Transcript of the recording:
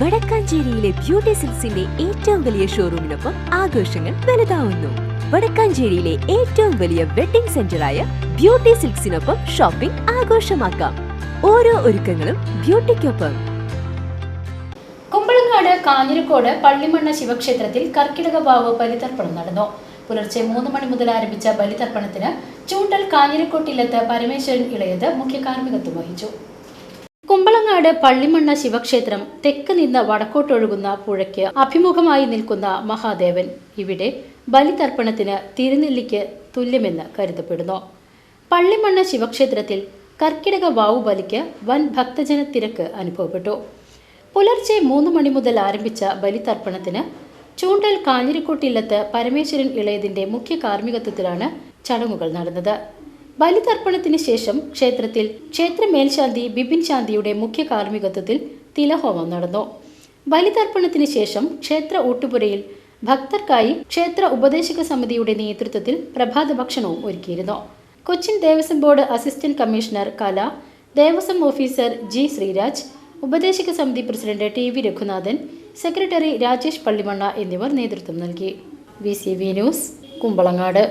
വടക്കാഞ്ചേരിയിലെ beauty സിൽസിന്റെ ഏറ്റവും വലിയ ഷോറൂമിനൊപ്പം ആഘോഷങ്ങൾ വലുതാവുന്നു. വടക്കാഞ്ചേരിയിലെ ഏറ്റവും വലിയ വെഡിംഗ് സെന്ററായ ബ്യൂട്ടി സിൽക്സിനൊപ്പം ഷോപ്പിംഗ് ആഘോഷമാക്കാം. ഓരോ ഒരുക്കങ്ങളും ബ്യൂട്ടിക്കൊപ്പം. കുമ്പളങ്ങാട് കാഞ്ഞിരക്കോട് പള്ളിമണ്ണ ശിവക്ഷേത്രത്തിൽ കർക്കിടക ഭാവ് ബലിതർപ്പണം നടന്നു. പുലർച്ചെ മൂന്ന് മണി മുതൽ ആരംഭിച്ച ബലിതർപ്പണത്തിന് ചൂണ്ടൽ കാഞ്ഞിരക്കോട്ടിലെത്ത് പരമേശ്വരൻ ഇളയത് മുഖ്യ കാർമ്മികത്വം വഹിച്ചു. കുമ്പളങ്ങാട് പള്ളിമണ്ണ ശിവക്ഷേത്രം തെക്ക് നിന്ന് വടക്കോട്ടൊഴുകുന്ന പുഴയ്ക്ക് അഭിമുഖമായി നിൽക്കുന്ന മഹാദേവൻ. ഇവിടെ ബലിതർപ്പണത്തിന് തിരുനെല്ലിക്ക് തുല്യമെന്ന് കരുതപ്പെടുന്നു. പള്ളിമണ്ണ ശിവക്ഷേത്രത്തിൽ കർക്കിടക വാവു ബലിക്ക് വൻ ഭക്തജന തിരക്ക് അനുഭവപ്പെട്ടു. പുലർച്ചെ മൂന്ന് മണി മുതൽ ആരംഭിച്ച ബലിതർപ്പണത്തിന് ചൂണ്ടൽ കാഞ്ഞിരക്കോട്ടില്ലത്ത് പരമേശ്വരൻ ഇളയതിന്റെ മുഖ്യ കാർമ്മികത്വത്തിലാണ് ചടങ്ങുകൾ നടന്നത്. ബലിതർപ്പണത്തിന് ശേഷം ക്ഷേത്രത്തിൽ ക്ഷേത്ര മേൽശാന്തി ബിപിൻ ശാന്തിയുടെ മുഖ്യ കാർമ്മികത്വത്തിൽ തിലഹോമം നടന്നു. ബലിതർപ്പണത്തിന് ശേഷം ക്ഷേത്ര ഊട്ടുപുരയിൽ ഭക്തർക്കായി ക്ഷേത്ര ഉപദേശക സമിതിയുടെ നേതൃത്വത്തിൽ പ്രഭാത ഭക്ഷണവും ഒരുക്കിയിരുന്നു. Cochin Devaswom board assistant commissioner Kala Devaswom officer G Sreeraj ഉപദേശക സമിതി president T V Raghunathan secretary Rajesh Pallimanna എന്നിവർ നേതൃത്വം നൽകി. V C V news Kumbalangad.